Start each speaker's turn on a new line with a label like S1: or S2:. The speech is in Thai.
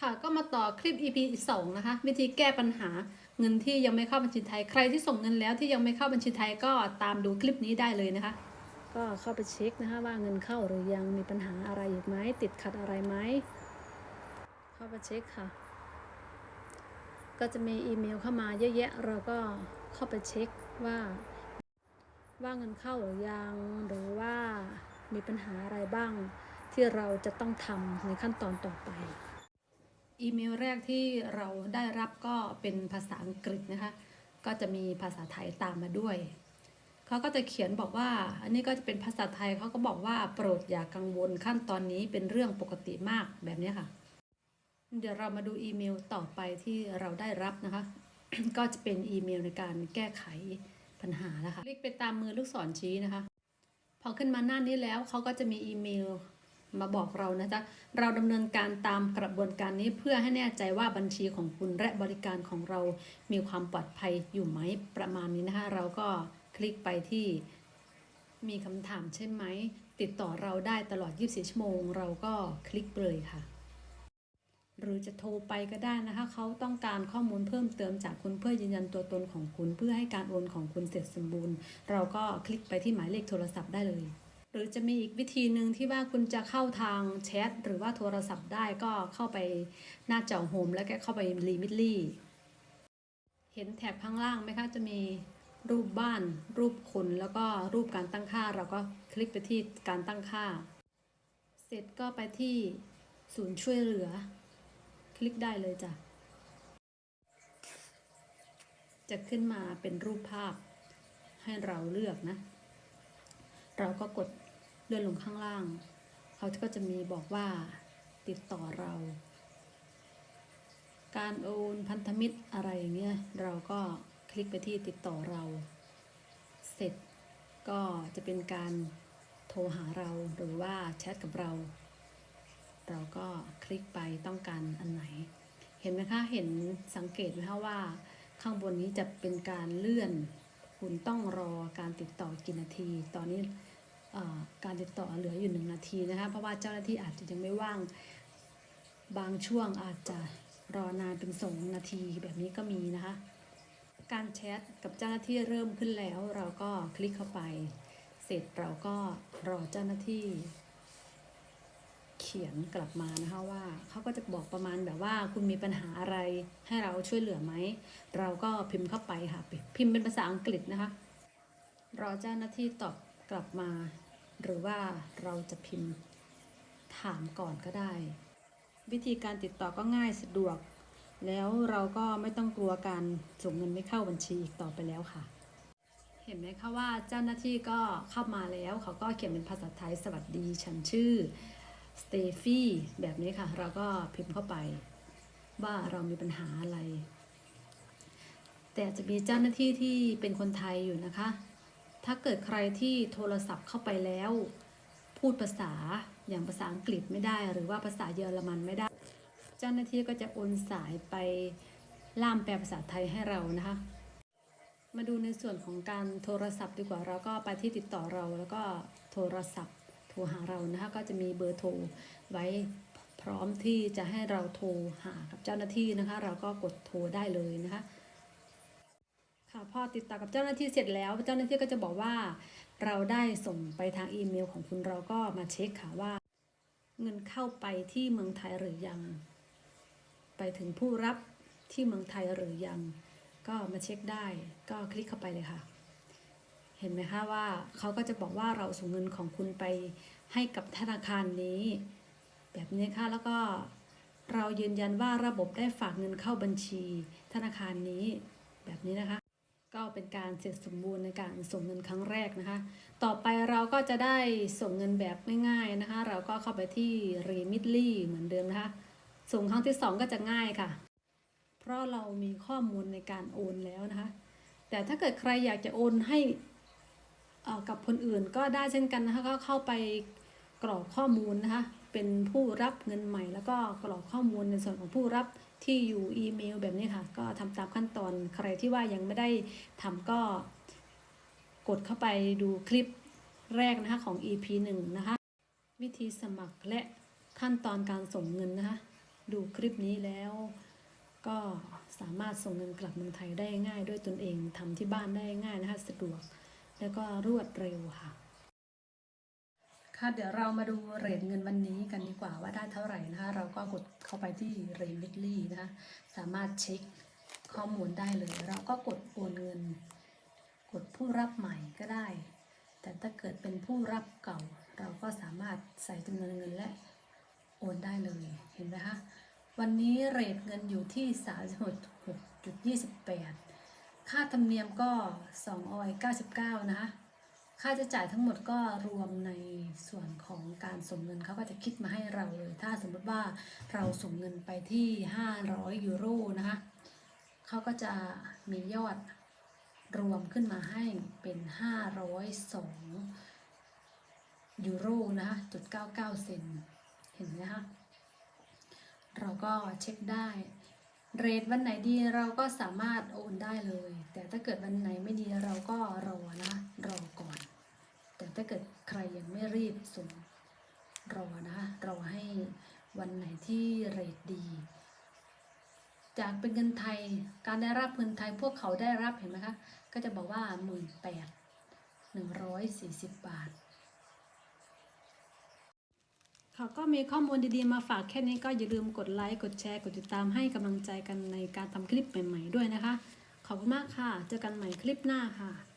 S1: ค่ะก็มาต่อคลิป EP สองนะคะ วิธีแก้ปัญหาเงินที่ยังไม่เข้าบัญชีไทยใครที่ส่งเงินแล้วที่ยังไม่เข้าบัญชีไทยก็ตามดูคลิปนี้ได้เลยนะคะ ก็เข้าไปเช็คนะคะว่าเงินเข้าหรือยังมีปัญหาอะไรอีกไหมติดขัดอะไรไหมเข้าไปเช็คค่ะ ก็จะมีอีเมลเข้ามาเยอะแยะเราก็เข้าไปเช็คว่า ว่าเงินเข้าหรือยังหรือว่ามีปัญหาอะไรบ้าง ที่เราจะต้องทำในขั้นตอนต่อไป อีเมลแรกที่เราได้รับก็เป็นภาษาอังกฤษนะคะ ก็จะมีภาษาไทยตามมาด้วย เขาก็จะเขียนบอกว่า อันนี้ก็จะเป็นภาษาไทยเขาก็บอกว่าโปรดอย่ากังวลขั้นตอนนี้เป็นเรื่องปกติมากแบบนี้ค่ะ เดี๋ยวเรามาดูอีเมลต่อไปที่เราได้รับนะคะ ก็จะเป็นอีเมลในการแก้ไขปัญหานะคะคลิกไปตามมือลูกศรชี้นะคะ พอขึ้นมาหน้านี้แล้วเขาก็จะมีอีเมล มาบอกเรานะจ๊ะ เราดำเนินการตามกระบวนการนี้เพื่อให้แน่ใจว่าบัญชีของคุณและบริการของเรามีความปลอดภัยอยู่ไหมประมาณนี้นะคะ เราก็คลิกไปที่มีคำถามใช่ไหม ติดต่อเราได้ตลอด 24 ชั่วโมง เราก็คลิกเลยค่ะ หรือจะโทรไปก็ได้นะคะ เขาต้องการข้อมูลเพิ่มเติมจากคุณเพื่อยืนยันตัวตนของคุณ เพื่อให้การโอนของคุณเสร็จสมบูรณ์ เราก็คลิกไปที่หมายเลขโทรศัพท์ได้เลย หรือจะมีอีกวิธีหนึ่งที่ว่าคุณจะเข้าทางแชทหรือว่าโทรศัพท์ได้ก็เข้าไปหน้าจอโฮมแล้วก็เข้าไปรีมิดลี่เห็นแถบข้างล่างไหมคะจะมีรูปบ้าน รูปคนแล้วก็รูปการตั้งค่า เราก็คลิกไปที่การตั้งค่า เสร็จก็ไปที่ศูนย์ช่วยเหลือ คลิกได้เลยจ้ะจะขึ้นมาเป็นรูปภาพให้เราเลือกนะ เราก็กดเลื่อนลงข้างล่าง เขาก็จะมีบอกว่าติดต่อเรา การโอนพันธมิตรอะไรอย่างเงี้ยเราก็คลิกไปที่ติดต่อเรา เสร็จก็จะเป็นการโทรหาเราหรือว่าแชทกับเรา เราก็คลิกไปต้องการอันไหน เห็นไหมคะ เห็นสังเกตไหมคะว่า ข้างบนนี้จะเป็นการเลื่อน คุณต้องรอการติดต่อกี่นาที ตอนนี้ การติดต่อเหลืออยู่หนึ่งนาทีนะคะ เพราะว่าเจ้าหน้าที่อาจจะยังไม่ว่าง บางช่วงอาจจะรอนานเป็นสองนาทีแบบนี้ก็มีนะคะ การแชทกับเจ้าหน้าที่เริ่มขึ้นแล้ว เราก็คลิกเข้าไป เสร็จเราก็รอเจ้าหน้าที่ เขียนกลับมานะคะว่าเขาก็จะบอกประมาณแบบว่า คุณมีปัญหาอะไรให้เราช่วยเหลือไหม เราก็พิมพ์เข้าไปค่ะ พิมพ์เป็นภาษาอังกฤษนะคะ รอเจ้าหน้าที่ตอบ กลับมา หรือว่าเราจะพิมพ์ถามก่อนก็ได้ วิธีการติดต่อก็ง่ายสะดวก แล้วเราก็ไม่ต้องกลัวการส่งเงินไม่เข้าบัญชีอีกต่อไปแล้วค่ะ เห็นไหมคะว่าเจ้าหน้าที่ก็เข้ามาแล้วเขาก็เขียนเป็นภาษาไทยสวัสดีฉันชื่อสเตฟี่แบบนี้ค่ะ เราก็พิมพ์เข้าไปว่าเรามีปัญหาอะไร แต่จะมีเจ้าหน้าที่ที่เป็นคนไทยอยู่นะคะ ถ้าเกิดใครที่โทรศัพท์เข้าไปแล้ว พูดภาษาอย่างภาษาอังกฤษไม่ได้ หรือว่าภาษาเยอรมันไม่ได้ เจ้าหน้าที่ก็จะโอนสายไปล่ามแปลภาษาไทยให้เรานะคะ มาดูในส่วนของการโทรศัพท์ดีกว่าเราก็ไปที่ติดต่อเราแล้วก็โทรศัพท์โทรหาเรานะคะก็จะมีเบอร์โทรไว้พร้อมที่จะให้เราโทรหากับเจ้าหน้าที่นะคะ เราก็กดโทรได้เลยนะคะ ค่ะพอติดต่อกับเจ้าหน้าที่เสร็จแล้วเจ้าหน้าที่ก็จะบอกว่า เราได้ส่งไปทางอีเมลของคุณเราก็มาเช็คค่ะว่า เงินเข้าไปที่เมืองไทยหรือยัง ไปถึงผู้รับที่เมืองไทยหรือยัง ก็มาเช็คได้ก็คลิกเข้าไปเลยค่ะ เห็นไหมคะว่าเขาก็จะบอกว่าเราส่งเงินของคุณไปให้กับธนาคารนี้ แบบนี้ค่ะแล้วก็เรายืนยันว่าระบบได้ฝากเงินเข้าบัญชีธนาคารนี้แบบนี้นะคะ ก็เป็นการเสร็จสมบูรณ์ในการส่งเงินครั้งแรกนะคะ ต่อไปเราก็จะได้ส่งเงินแบบง่ายๆนะคะ เราก็เข้าไปที่ Remitly เหมือนเดิมนะคะ ส่งครั้งที่สองก็จะง่ายค่ะ เพราะเรามีข้อมูลในการโอนแล้วนะคะ แต่ถ้าเกิดใครอยากจะโอนให้อ่อกับคนอื่นก็ได้เช่นกันนะคะ ก็เข้าไปกรอกข้อมูลนะคะ เป็นผู้รับเงินใหม่ แล้วก็กรอกข้อมูลในส่วนของผู้รับ ที่อยู่อีเมลแบบนี้ค่ะ ก็ทำตามขั้นตอนใครที่ว่ายังไม่ได้ทำก็กดเข้าไปดูคลิปแรกนะคะของ EP 1 นะคะ วิธีสมัครและขั้นตอนการส่งเงินนะคะ ดูคลิปนี้แล้วก็สามารถส่งเงินกลับเมืองไทยได้ง่าย ด้วยตนเองทำที่บ้านได้ง่ายนะคะสะดวก แล้วก็รวดเร็วค่ะ ค่ะเดี๋ยวเรามาดูเรทเงินวันนี้กันดีกว่าว่าได้เท่าไหร่นะคะเราก็กดเข้าไปที่เรน m ิ t ลี่นะคะสามารถเช็คข้อมูลได้เลย เราก็กดโอนเงิน กดผู้รับใหม่ก็ได้ แต่ถ้าเกิดเป็นผู้รับเก่า เราก็สามารถใส่จำนวนเงินและโอนได้เลยเห็นไหมคะวันนี้เรทเงินอยู่ที่36.28ค่าธรรมเนียมก็2ออย99 นะคะ ค่าใช้จ่ายทั้งหมดก็รวมในส่วนของการส่งเงินเขาก็จะคิดมาให้เราเลย ถ้าสมมติว่าเราส่งเงินไปที่ 500 ยูโรนะคะเขาก็จะมียอดรวมขึ้นมาให้เป็น 502 ยูโรนะคะจุด99 เซนเห็นไหมคะเราก็เช็คได้เรทวันไหนดีเราก็สามารถโอนได้เลย แต่ถ้าเกิดวันไหนไม่ดีเราก็รอนะ รอก่อน ถ้าเกิดใครยังไม่รีบส่งรอนะคะรอให้วันไหนที่เรทดี จากเป็นเงินไทย การได้รับเงินไทยพวกเขาได้รับเห็นไหมคะ ก็จะบอกว่าหมื่นแปดหนึ่งร้อยสี่สิบบาทเขาก็มีข้อมูลดีๆมาฝากแค่นี้ก็อย่าลืมกดไลค์ กดแชร์ กดติดตามให้กำลังใจกันในการทำคลิปใหม่ ๆ ด้วยนะคะ ขอบคุณมากค่ะ เจอกันใหม่คลิปหน้าค่ะ